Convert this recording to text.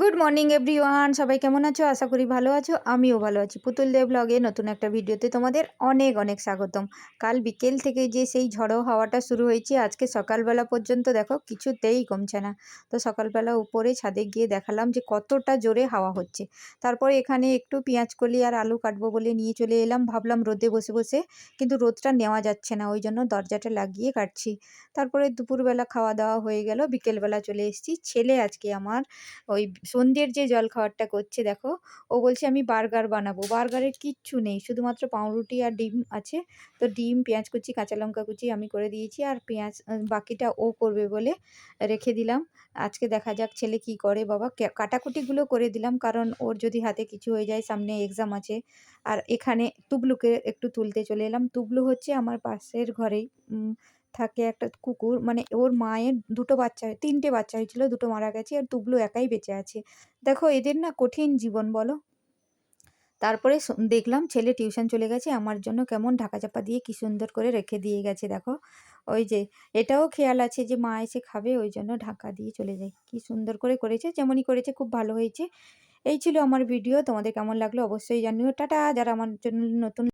Good morning everyone সবাই কেমন আছো? আশা করি ভালো আছো। আমিও ভালো আছি। পুতুল দেব ব্লগে নতুন একটা ভিডিওতে তোমাদের অনেক অনেক স্বাগতম। কাল বিকেল থেকে যে সেই ঝড়ো হাওয়াটা শুরু হয়েছে, আজকে সকালবেলা পর্যন্ত দেখো কিছুতেই কমছে না। তো সকালবেলা উপরে ছাদে গিয়ে দেখালাম যে কতটা জোরে হাওয়া হচ্ছে। তারপরে এখানে একটু পেঁয়াজ কলি আর আলু কাটবো বলে নিয়ে চলে এলাম। ভাবলাম রোদে বসে বসে, কিন্তু রোদটা নেওয়া যাচ্ছে না, ওই জন্য দরজাটা লাগিয়ে কাটছি। তারপরে দুপুরবেলা খাওয়া দাওয়া হয়ে গেল। বিকেলবেলা চলে এসেছি। ছেলে আজকে আমার ওই সন্ধ্যের যে জল খাবারটা করছে, দেখো, ও বলছে, আমি বার্গার বানাবো। বার্গারের কিচ্ছু নেই, শুধুমাত্র পাউরুটি আর ডিম আছে। তো ডিম, পেঁয়াজ কুচি, কাঁচা লঙ্কা কুচি আমি করে দিয়েছি আর পেঁয়াজ বাকিটা ও করবে বলে রেখে দিলাম। আজকে দেখা যাক ছেলে কি করে। বাবা কাটাকুটিগুলো করে দিলাম কারণ ওর যদি হাতে কিছু হয়ে যায়, সামনে এক্সাম আছে। আর এখানে তুবলুকে একটু তুলতে চলে এলাম। তুবলু হচ্ছে আমার পাশের ঘরেই থাকে একটা কুকুর মানে ওর মায়ের দুটো বাচ্চা, তিনটে বাচ্চা হয়েছিল, দুটো মারা গেছে আর তুবলু একাই বেঁচে আছে। দেখো এদের না কঠিন জীবন বলো। তারপরে দেখলাম ছেলে টিউশন চলে গেছে, আমার জন্য কেমন ঢাকা চাপা দিয়ে কি সুন্দর করে রেখে দিয়ে গেছে, দেখো। ওই যে, এটাও খেয়াল আছে যে মা এসে খাবে, ওই জন্য ঢাকা দিয়ে চলে যায়। কি সুন্দর করে করেছে, যেমনই করেছে, খুব ভালো হয়েছে। এই ছিল আমার ভিডিও, তোমাদের কেমন লাগল অবশ্যই জানিও। টাটা, যারা আমার জন্য নতুন